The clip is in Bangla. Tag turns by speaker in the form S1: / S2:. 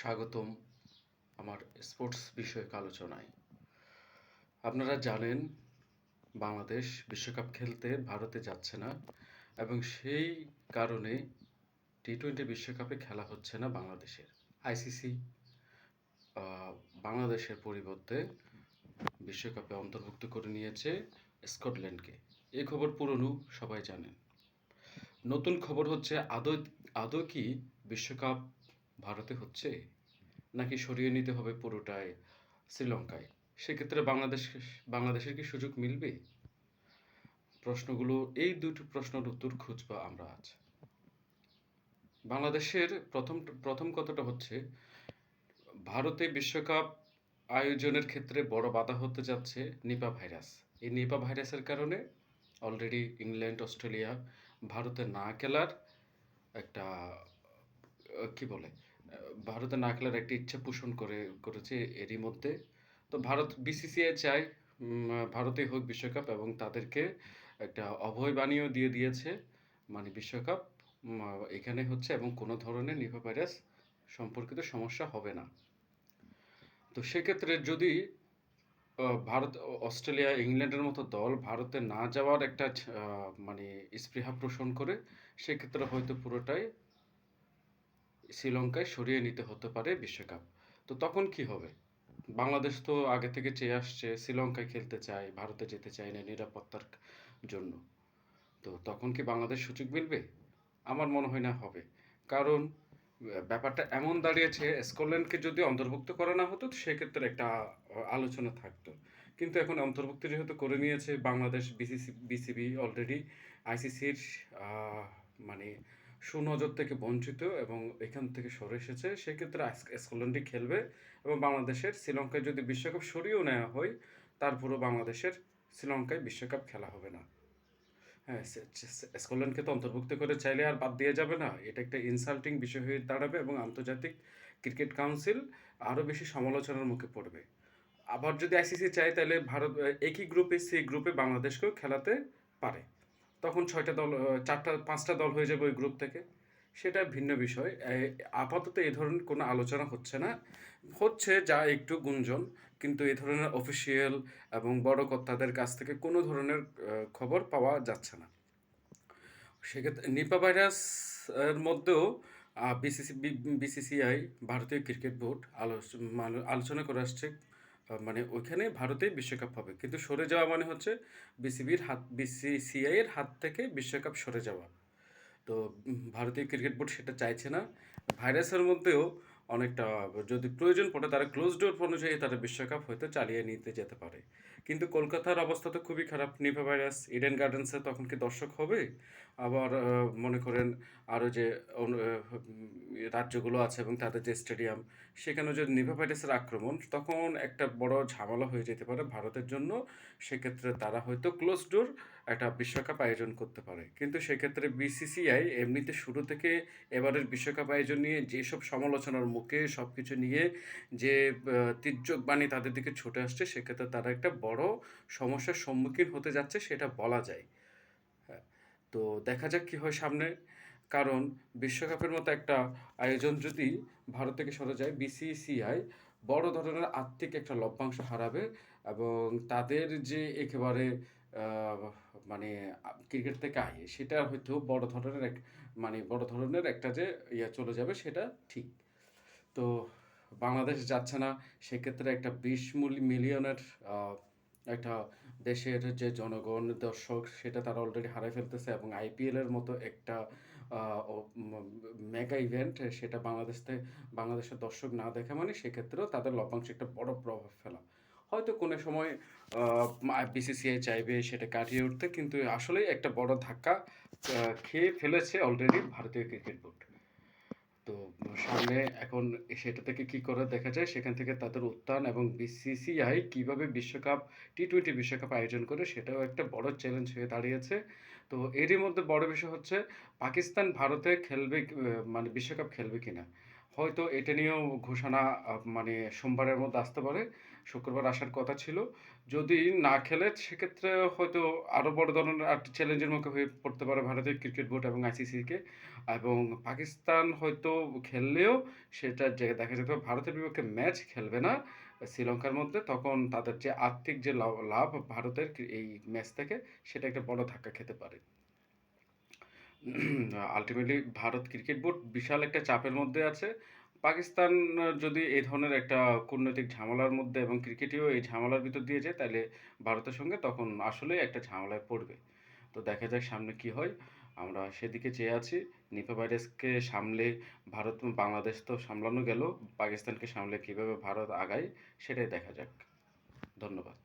S1: স্বাগতম আমার স্পোর্টস বিষয়ক আলোচনায়। আপনারা জানেন, বাংলাদেশ বিশ্বকাপ খেলতে ভারতে যাচ্ছে না এবং সেই কারণে টি টোয়েন্টি বিশ্বকাপে খেলা হচ্ছে না বাংলাদেশের। আইসিসি বাংলাদেশের পরিবর্তে বিশ্বকাপে অন্তর্ভুক্ত করে নিয়েছে স্কটল্যান্ডকে। এই খবর পুরনো, সবাই জানেন। নতুন খবর হচ্ছে আদৌ আদৌ কি বিশ্বকাপ ভারতে হচ্ছে? নাকি সরিয়ে নিতে হবে পুরোটাই শ্রীলঙ্কায়? সেক্ষেত্রে বাংলাদেশ, বাংলাদেশের কি সুযোগ মিলবে? প্রশ্নগুলো, এই দুটো প্রশ্নের উত্তর খুঁজবো আমরা আজ। বাংলাদেশের প্রথম প্রথম কথাটা হচ্ছে, ভারতে বিশ্বকাপ আয়োজনের ক্ষেত্রে বড় বাধা হতে যাচ্ছে নিপা ভাইরাস। এই নিপা ভাইরাসের কারণে অলরেডি ইংল্যান্ড, অস্ট্রেলিয়া ভারতে না খেলার একটা, কি বলে ভারতে না খেলার একটা ইচ্ছা পোষণ করে, করেছে এরই মধ্যে। তো ভারত বিসিসিআই চায় ভারতেই হোক বিশ্বকাপ এবং তাদেরকে একটা অভয় বাণীও দিয়ে দিয়েছে মানে বিশ্বকাপ এখানে হচ্ছে এবং কোনো ধরনের নিপা ভাইরাস সম্পর্কিত সমস্যা হবে না। তো সেক্ষেত্রে যদি ভারত, অস্ট্রেলিয়া, ইংল্যান্ডের মতো দল ভারতে না যাওয়ার একটা মানে স্পৃহা পোষণ করে, সেক্ষেত্রে হয়তো পুরোটাই শ্রীলঙ্কায় সরিয়ে নিতে হতে পারে বিশ্বকাপ। তো তখন কি হবে? বাংলাদেশ তো আগে থেকে চেয়ে আসছে, শ্রীলঙ্কায় খেলতে চায়, ভারতে যেতে চায় না নিরাপত্তার জন্য। তো তখন কি বাংলাদেশ সুযোগ মিলবে? আমার মনে হয় না হবে। কারণ ব্যাপারটা এমন দাঁড়িয়েছে, স্কটল্যান্ডকে যদি অন্তর্ভুক্ত করা না হতো, সেক্ষেত্রে একটা আলোচনা থাকতো। কিন্তু এখন অন্তর্ভুক্ত যেহেতু করে নিয়েছে বাংলাদেশ, বিসিসি, বিসিবি অলরেডি আইসিসির মানে সুনজর থেকে বঞ্চিত এবং এখান থেকে সরে এসেছে, সেক্ষেত্রে স্কটল্যান্ডই খেলবে এবং বাংলাদেশের শ্রীলঙ্কায় যদি বিশ্বকাপ সরিয়েও নেওয়া হয় তারপরও বাংলাদেশের শ্রীলঙ্কায় বিশ্বকাপ খেলা হবে না। হ্যাঁ স্কটল্যান্ডকে তো অন্তর্ভুক্ত করে চাইলে আর বাদ দিয়ে যাবে না। এটা একটা ইনসাল্টিং বিষয় হয়ে দাঁড়াবে এবং আন্তর্জাতিক ক্রিকেট কাউন্সিল আরও বেশি সমালোচনার মুখে পড়বে। আবার যদি আইসিসি চায়, তাহলে ভারত একই গ্রুপে সেই গ্রুপে বাংলাদেশকেও খেলাতে পারে। তখন ছয়টা দল চারটা, পাঁচটা দল হয়ে যাবে ওই গ্রুপ থেকে। সেটা ভিন্ন বিষয়। আপাতত এই ধরনের কোনো আলোচনা হচ্ছে না। হচ্ছে যা একটু গুঞ্জন, কিন্তু এই ধরনের অফিসিয়াল এবং বড় কর্তাদের কাছ থেকে কোনো ধরনের খবর পাওয়া যাচ্ছে না। সেক্ষেত্রে নিপা ভাইরাস, এর মধ্যেও বিসিসি বিসিসিআই ভারতীয় ক্রিকেট বোর্ড মানে আলোচনা করে আসছে মানে ওইখানে ভারতে বিশ্বকাপ হবে। কিন্তু সরে যাওয়া মানে হচ্ছে বিসিবির হাত, বিসিসিআই এর হাত থেকে বিশ্বকাপ সরে যাওয়া। তো ভারতীয় ক্রিকেট বোর্ড সেটা চাইছে না। ভাইরাসের মধ্যেও অনেকটা, যদি প্রয়োজন পড়ে তারা ক্লোজ ডোর অনুযায়ী তারা বিশ্বকাপ হয়তো চালিয়ে নিতে যেতে পারে। কিন্তু কলকাতার অবস্থা তো খুবই খারাপ নিপা ভাইরাস ইডেন গার্ডেন্সে তখন কি দর্শক হবে? আবার মনে করেন আরও যে রাজ্যগুলো আছে এবং তাদের যে স্টেডিয়াম সেখানে যদি নিপা ভাইরাসের আক্রমণ, তখন একটা বড় ঝামেলা হয়ে যেতে পারে ভারতের জন্য। সেক্ষেত্রে তারা হয়তো ক্লোজ ডোর একটা বিশ্বকাপ আয়োজন করতে পারে। কিন্তু সেক্ষেত্রে বিসিসিআই এমনিতে শুরু থেকে এবারের বিশ্বকাপ আয়োজন নিয়ে যেসব সমালোচনার মুখে সব কিছু নিয়ে যে তির্যক বাণী তাদের দিকে ছুটে আসছে, সেক্ষেত্রে তারা একটা বড় সমস্যার সম্মুখীন হতে যাচ্ছে সেটা বলা যায়। হ্যাঁ তো দেখা যাক কি হয় সামনে। কারণ বিশ্বকাপের মতো একটা আয়োজন যদি ভারত থেকে সরে যায়, বিসিসিআই বড় ধরনের আর্থিক একটা লভ্যাংশ হারাবে এবং তাদের যে একেবারে মানে ক্রিকেট থেকে আয় সেটা হয়তো বড় ধরনের এক মানে বড় ধরনের একটা যে ইয়ে চলে যাবে, সেটা ঠিক। তো বাংলাদেশ যাচ্ছে না। সেক্ষেত্রে একটা বিশ মিলিয়নের একটা দেশের যে জনগণ, দর্শক, সেটা তারা অলরেডি হারাই ফেলতেছে এবং আইপিএল এর মতো একটা মেগা ইভেন্ট সেটা বাংলাদেশ থেকে বাংলাদেশের দর্শক না দেখা মানে সেক্ষেত্রেও তাদের লভ্যাংশে একটা বড় প্রভাব ফেলা। হয়তো কোনো সময় বিসিসিআই চাইবে সেটা কাটিয়ে উঠতে, কিন্তু আসলেই একটা বড় ধাক্কা খেয়ে ফেলেছে অলরেডি ভারতীয় ক্রিকেট বোর্ড তো সামনে এখন সেটা থেকে কি করে দেখা যায়? সেখান থেকে তাদের উত্থান এবং বিসিসিআই কীভাবে বিশ্বকাপ টি টোয়েন্টি বিশ্বকাপ আয়োজন করে সেটাও একটা বড় চ্যালেঞ্জ হয়ে দাঁড়িয়েছে। তো এরই মধ্যে বড় বিষয় হচ্ছে, পাকিস্তান ভারতে খেলবে মানে বিশ্বকাপ খেলবে কিনা? হয়তো এটা নিয়েও ঘোষণা মানে সোমবারের মধ্যে আসতে পারে। শুক্রবার আসার কথা ছিল। যদি না খেলে, সেক্ষেত্রে হয়তো আরও বড় ধরনের আরেকটা চ্যালেঞ্জের মুখে হয়ে পড়তে পারে ভারতের ক্রিকেট বোর্ড এবং আইসিসিকে। এবং পাকিস্তান হয়তো খেললেও সেটা দেখা যেত ভারতের বিপক্ষে ম্যাচ খেলবে না শ্রীলঙ্কার মধ্যে। তখন তাদের যে আর্থিক যে লাভ ভারতের এই ম্যাচ থেকে, সেটা একটা বড় ধাক্কা খেতে পারে। আল্টিমেটলি ভারত ক্রিকেট বোর্ড বিশাল একটা চাপের মধ্যে আছে। পাকিস্তান যদি এই ধরনের একটা কূটনৈতিক ঝামেলার মধ্যে এবং ক্রিকেটেও এই ঝামেলার ভিতর দিয়ে যায় তাহলে ভারতের সঙ্গে তখন আসলেই একটা ঝামেলায় পড়বে। তো দেখা যাক সামনে কি হয়। আমরা সেদিকে চেয়ে আছি। নিপা ভাইরাসকে সামলে ভারত বাংলাদেশ তো সামলানো গেল। পাকিস্তানকে সামলে কীভাবে ভারত আগায়, সেটাই দেখা যাক। ধন্যবাদ।